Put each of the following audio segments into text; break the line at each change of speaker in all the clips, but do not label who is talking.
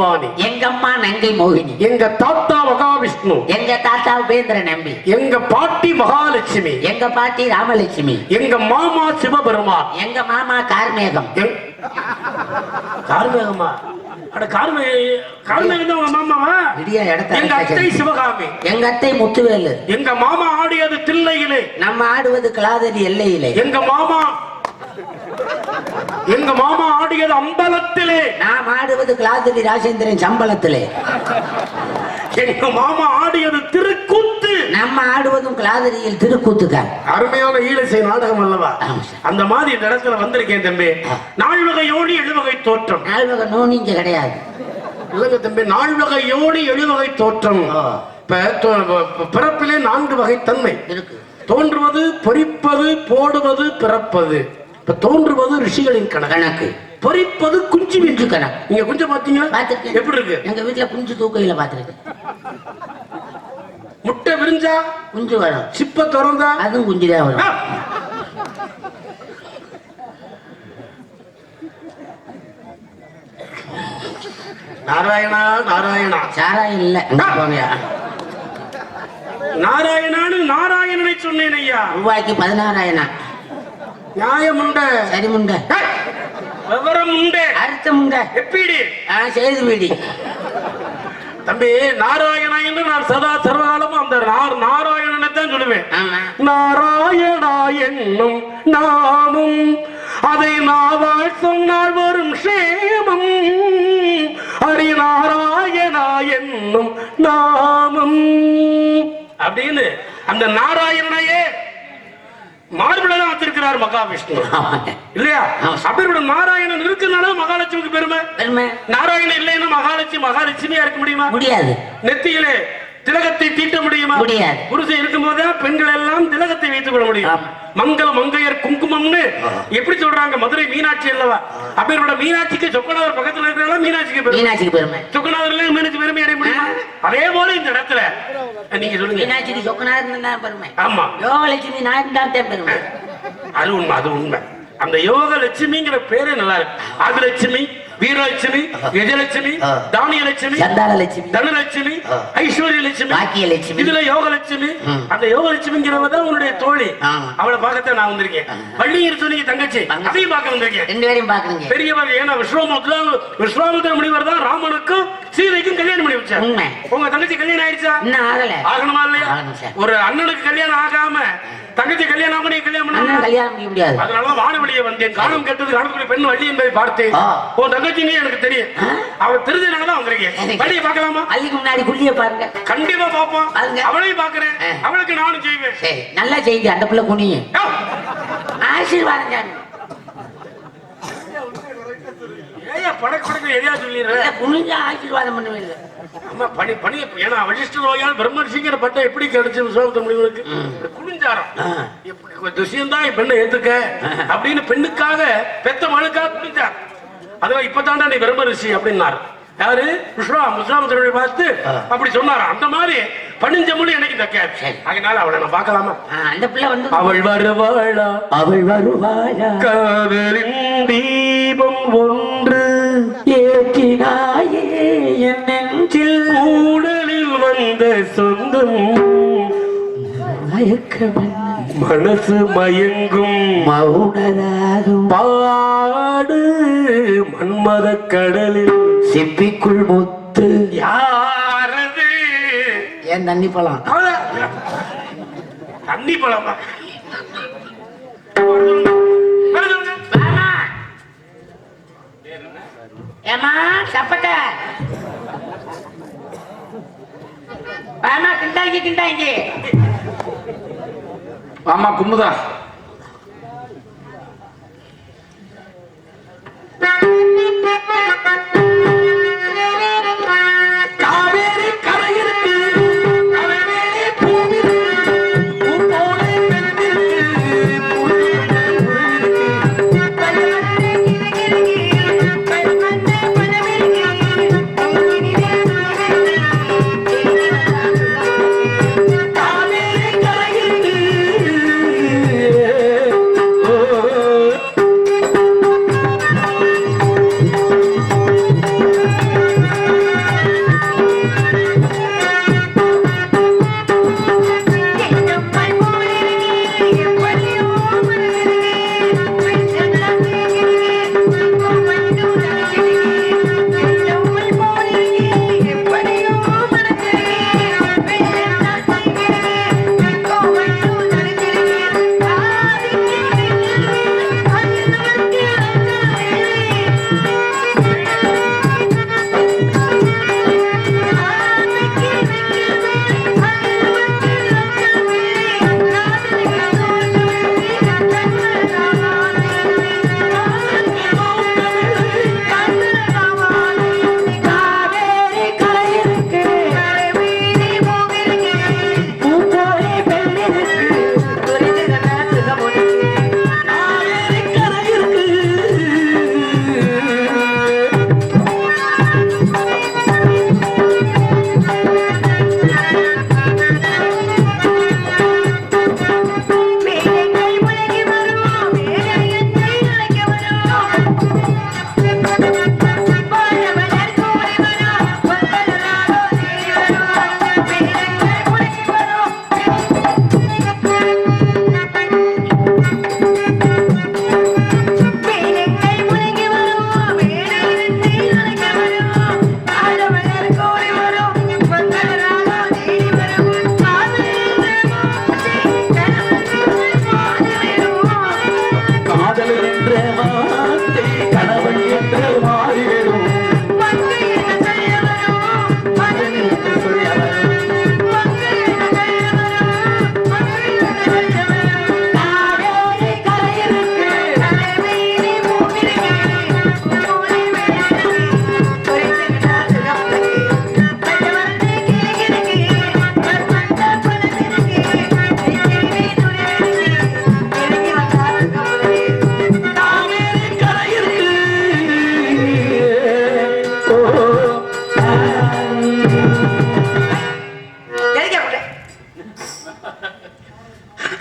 பவானி
எங்க அம்மா நங்கை மோகினி.
எங்க தாத்தா மகாவிஷ்ணு.
எங்க தாத்தா உபேந்திர நம்பி.
எங்க பாட்டி மகாலட்சுமி.
எங்க பாட்டி ராமலட்சுமி.
எங்க மாமா சிவபெருமான்.
எங்க மாமா கார்மேகம்.
கார்மேகமா? அட கார்மே கார்மேகம் தான் உங்க மாமாவா?
விடிய இடத்த
எங்க அத்தை சிவகாமி.
எங்க அத்தை முத்துவேலு.
எங்க மாமா ஆடியது தில்லையிலே.
நம்ம ஆடுவது கிளாதரி எல்லையிலே.
எங்க மாமா எங்க மாமா ஆடியது அம்பலத்திலே.
நாம் ஆடுவது கிளாதரி ராஜேந்திரன் சம்பளத்திலே.
எங்க மாமா ஆடியது திருக்கூத்து.
நம்ம ஆடுவதும் கிளாதரியில் திருக்கூத்துக்கார்
அருமையான ஈழசை நாடகம் அல்லவா. அந்த மாதிரி இந்த இடத்துல வந்திருக்கேன் தம்பி. நால்வகை யோனி எழுவகை தோற்றம்.
நால்வகை நோனி இங்க கிடையாது.
இல்லைங்க தம்பி நால்வகை யோனி எழுவகை தோற்றம். பிறப்பிலே நான்கு வகை தன்மை
இருக்கு.
தோன்றுவது பொறிப்பது போடுவது பிறப்பது. இப்ப தோன்றுவது ரிஷிகளின் கணக்கு. பொறிப்பது குஞ்சு
குஞ்சு கணக்கு.
நீங்க குஞ்ச
பார்த்திருக்கேன்.
எப்படி இருக்கு?
எங்க வீட்டுல குஞ்சு தூக்கையில பாத்துருக்கேன்.
முட்டை விரிஞ்சா?
குஞ்சு வரும்.
சிப்ப திறந்தா?
அதுவும் குஞ்சுதான் வரும்!
நாராயணா நாராயணா.
சாராயம் இல்ல.
நாராயணான்னு நாராயணனை சொன்னேன் ஐயா.
ரூபாய்க்கு பதினாறாயிரம்.
நியாயம் உண்டு
சரி முண்ட
விவரம் உண்டு
அறுத்த முண்ட
எப்படி
செய்து வீடி
தம்பி நாராயணா என்று நான் சதா சர்வகாலமும் அந்த நார் நாராயணனை தான் சொல்லுவேன். நாராயணா என்னும் நாமும் அதை நாவால் சொன்னால் வரும் சேமம் ஹரி நாராயணா என்னும் நாமம். அப்படின்னு அந்த நாராயணனையே மார்பிள தான் வச்சிருக்கிறார் மகாவிஷ்ணு. இல்லையா. அப்படிப்பட்ட நாராயணன் இருக்குனால மகாலட்சுமிக்கு பெருமை.
பெருமை.
நாராயணன் இல்லைன்னா மகாலட்சுமி மகாலட்சுமியா இருக்க முடியுமா?
முடியாது.
நெத்தியிலே திலகத்தை தீட்ட முடியுமா?
முடியாது.
புருஷன் இருக்கும் போதே பெண்கள் எல்லாம் திலகத்தை வைத்துக் கொள்ள முடியும். மங்கள மங்கையர் குங்குமம்னு எப்படி சொல்றாங்க மதுரை மீனாட்சி அல்லவா? அப்பேற்பட்ட மீனாட்சிக்கு சொக்கநாதர் பக்கத்துல இருக்கிறதா மீனாட்சிக்கு பெருமை.
மீனாட்சிக்கு பெருமை.
சொக்கநாதர்ல மீனாட்சி பெருமை அதே போல இந்த இடத்துல நீங்க சொல்லுங்க.
மீனாட்சிக்கு சொக்கனார் தான் பெருமை.
ஆமா.
யோகலட்சுமி நாயன் தான் பெருமை.
அது உண்மை அது உண்மை. அந்த யோக லட்சுமிங்கிற பேரே நல்லா இருக்கு. ஆதிலட்சுமி வீரலட்சுமி கஜலட்சுமி
ஆ.
தானியலட்சுமி
சந்தான லட்சுமி
தனலட்சுமி
ஆ.
ஐஸ்வர்ய லட்சுமி
பாக்கிய லட்சுமி.
இதுல யோக லட்சுமி
ம்.
அந்த யோக லட்சுமிங்கிறவ தான் உன்னுடைய தோழி. அவளை பார்க்கத்தான் நான் வந்திருக்கேன். பள்ளியில் சொன்னீங்க தங்கச்சி
தங்கச்சி.
அதையும் பார்க்க வந்திருக்கேன்.
ரெண்டு பேரையும் பாக்குறீங்க
பெரியவர் ஏன்னா விஸ்வாமுத்திர விஸ்வாமுத்திர முனிவர் தான் ராமனுக்கும் சீதைக்கும் கல்யாணம் பண்ணி
உண்மை.
உங்க தங்கச்சி கல்யாணம் ஆயிடுச்சா?
இன்னும் ஆகல.
ஆகணுமா இல்லையா?
ஆகணும்.
ஒரு அண்ணனுக்கு கல்யாணம் ஆகாம தங்கச்சி கல்யாணம் ஆக நீ கல்யாணம் பண்ண
கல்யாணம் பண்ண முடியாது.
அதனால வானவெளியே வந்தேன். காலம் கெட்டது காணக்கூடிய பெண் வள்ளி என்பதை பார்த்தேன். உன் தங்கச்சின்னு எனக்கு தெரியும். அவ தெரிஞ்சனால தான் வந்திருக்கேன். வள்ளியை பார்க்கலாமா?
அதுக்கு முன்னாடி குள்ளிய பாருங்க.
கண்டிப்பா பாப்போம்
பாருங்க.
அவளையும் பாக்குறேன். அவளுக்கு நானும் செய்வேன்.
நல்லா செய்யுங்க அந்த பிள்ளை குனியும். ஆசீர்வாதம் சாமி.
ஏய்யா, படக்கு படக்கு எதையா சொல்லிடுற?
இல்ல, குனிஞ்சா ஆசீர்வாதம் பண்ணுவீங்க
அம்மா பணி பணி ஏன்னா வசிஷ்ட நோயால் பிரம்மர்ஷிங்கிற பட்டம் எப்படி கிடைச்சு விஸ்வாமத்த முடிவுக்கு குளிஞ்சாரம்
ஆ.
எப்படி துஷியம் தான் பெண்ணை ஏத்துக்க? அப்படின்னு பெண்ணுக்காக பெத்த மனுக்காக குளிஞ்சார் அதெல்லாம் இப்பதான்டா நீ பிரம்ம ரிஷி அப்படின்னாரு. யாரு? விஸ்வா முஸ்லாமத்தினுடைய பார்த்து அப்படி சொன்னாரா? அந்த மாதிரி பணிஞ்ச மொழி எனக்கு. அதனால அவளை நான் பார்க்கலாமா?
அந்த பிள்ளை வந்து
அவள் வருவாளா?
அவள்
காதலின் தீபம் ஒன்று
ஏற்றினாயே என் நெஞ்சில்
ஊடலில் வந்த சொந்தம். மனசு மயங்கும்.
மௌனராகும்.
பாடு மன்மத கடலில்.
சிப்பிக்குள் முத்து.
யாரது?
ஏன் தண்ணி பழம்?
தண்ணி பழமா?
சப்பட்ட ஆமா கிண்டாங்கி கிண்டாங்கி
ஆமா குமுதா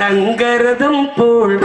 தங்கரதம் போல்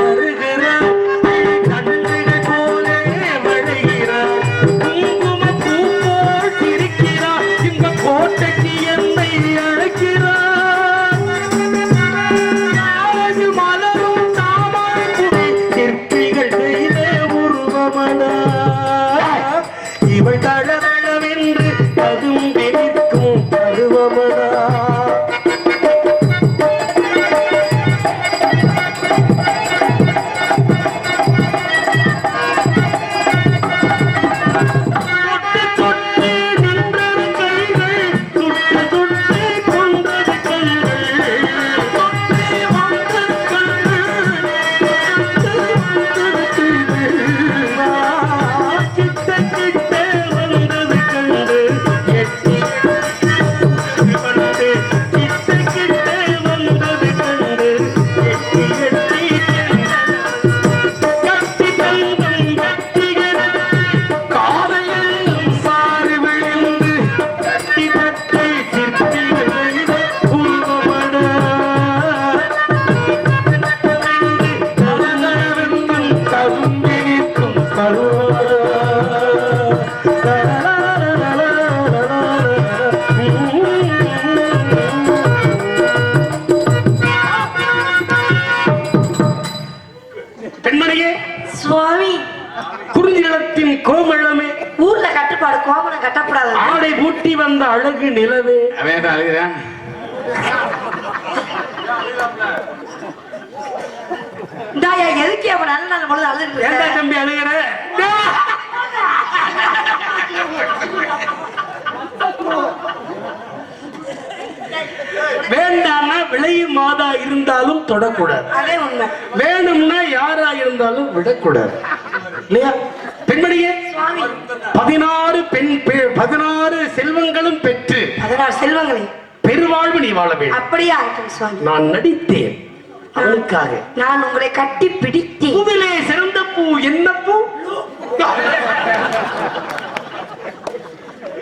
பூட்டி வந்த அழகு நிலவே.
அவன் அழுகிறேன்?
எதுக்கு அவன் நல்ல நல்ல பொழுது அழுது
ஏண்டா தம்பி அழுகிற? வேண்டாம்னா விளையும் மாதா இருந்தாலும் தொடக்கூடாது.
அதே உண்மை.
வேணும்னா யாரா இருந்தாலும் விடக்கூடாது. இல்லையா? பெண்மணியே
சுவாமி.
பதினாறு பெண் பதினாறு
செல்வங்களே.
பெருவாழ்வு நீ வாழ வேண்டும்.
அப்படியே ஆகட்டும் சுவாமி?
நான் நடித்தேன். அவனுக்காக
நான் உங்களை கட்டி பிடித்தேன்.
பூவிலே சிறந்த பூ என்ன பூ?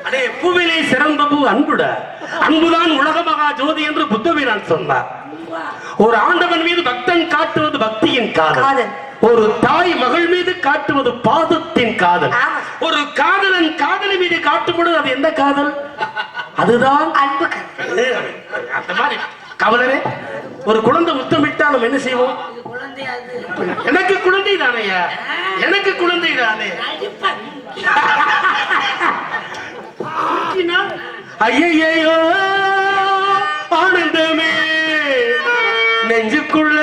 அடே பூவிலே சிறந்த பூ அன்புட. அன்புதான் உலக மகா ஜோதி என்று புத்தபிரான் சொன்னார். ஒரு ஆண்டவன் மீது பக்தன் காட்டுவது பக்தியின் காதல். ஒரு தாய் மகள் மீது காட்டுவது பாதத்தின் காதல். ஒரு காதலன் காதலி மீது காட்டும் பொழுது அது எந்த காதல்? அதுதான்
அன்பு.
அந்த மாதிரி கவலரே ஒரு குழந்தை முத்தமிட்டா நம்ம என்ன செய்வோம்? எனக்கு குழந்தை தானையா எனக்கு குழந்தை தானே. ஐயையோ ஆனந்தமே. நெஞ்சுக்குள்ள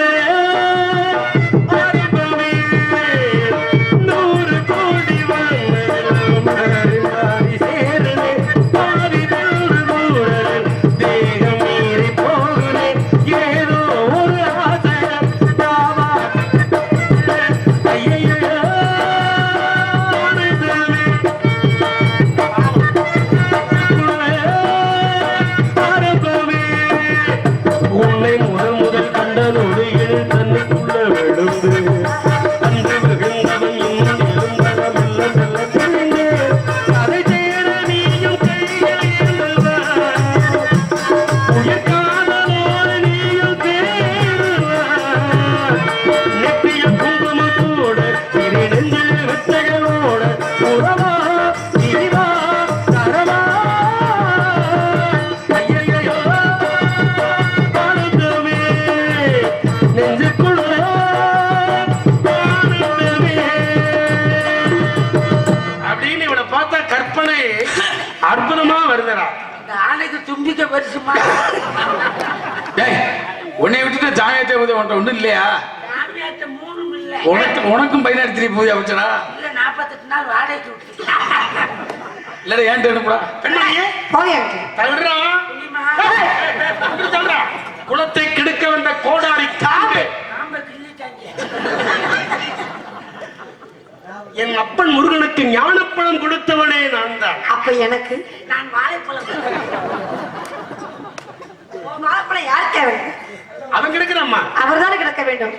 டேய் உன்னை விட்டுட்டு ஜாமியத்தை போது உன்ட்ட ஒண்ணும் இல்லையா?
சாமியாட்ட மூணும் இல்ல.
உனக்கு உனக்கும் பதினாறு திருப்பி பூஜை வச்சனா
இல்ல நாற்பத்தெட்டு நாள் வாடகைக்கு
இல்லடா ஏன்ட்டு வேணும்டா
பெண்மணியே தள்ளுறா குலத்தை கெடுக்க வந்த கோடாரி காம்பு. என் அப்பன் முருகனுக்கு ஞானப்பழம் கொடுத்தவனே நான் தான்.
அப்ப எனக்கு?
நான் வாழைப்பழம்
வாழைப்பழம் யார் தேவை?
அவன் கிடைக்கிறாம்மா
அவர் கிடக்க வேண்டும்.